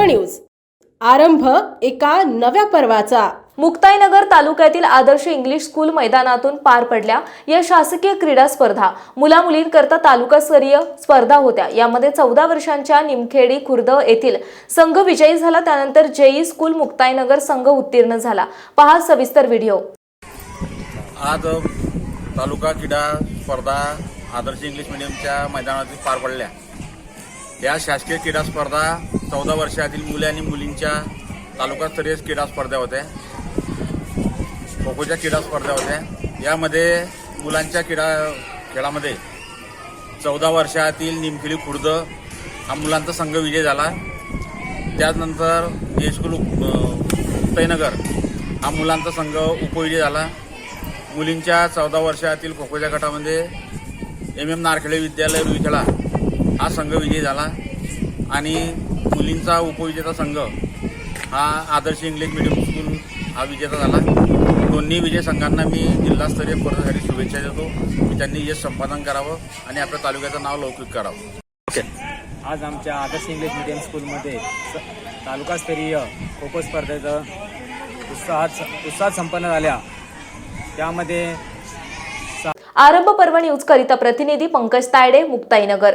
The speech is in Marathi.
न्यूज. आरंभ एका नव्या पर्वाचा. मुक्ताईनगर तालुक्यातील आदर्श इंग्लिश स्कूल मैदानातून पार पडल्या या शासकीय क्रीडा स्पर्धा. मुला मुलींकरता तालुकास्तरीय स्पर्धा होत्या. यामध्ये चौदा वर्षांच्या निमखेडी खुर्द येथील संघ विजयी झाला. त्यानंतर जेई स्कूल मुक्ताईनगर संघ उत्तीर्ण झाला. पहा सविस्तर व्हिडिओ. आज तालुका क्रीडा स्पर्धा आदर्श इंग्लिश मिडियमच्या मैदानातील पार पडल्या. या शासकीय क्रीडा स्पर्धा चौदा वर्षातील मुले आणि मुलींच्या तालुकास्तरीय क्रीडा स्पर्धा होत्या. खो खोच्या क्रीडा स्पर्धा होत्या. यामध्ये मुलांच्या क्रीडा खेळामध्ये चौदा वर्षातील निमखिली खुर्द हा मुलांचा संघ विजय झाला. त्यानंतर जयस्कूल मुक्ताईनगर हा मुलांचा संघ उपविजय झाला. मुलींच्या चौदा वर्षातील खो खोच्या गटामध्ये एम एम नारखेडे विद्यालय रुईखेडा हा संघ विजयी झाला. आणि मुलींचा उपविजेता संघ हा आदर्श इंग्लिश मिडियम स्कूल हा विजेता झाला. दोन्ही विजय संघांना मी जिल्हास्तरीय स्पर्धेसाठी शुभेच्छा देतो. की त्यांनी यश संपादन करावं आणि आपल्या तालुक्याचं नाव लौकिक करावं. आज आमच्या आदर्श इंग्लिश मिडियम स्कूलमध्ये तालुकास्तरीय खो खो स्पर्धेचं उत्साहात उत्साहात संपन्न झाल्या. त्यामध्ये आरंभ पर्व न्यूज करिता प्रतिनिधी पंकज तायडे मुक्ताईनगर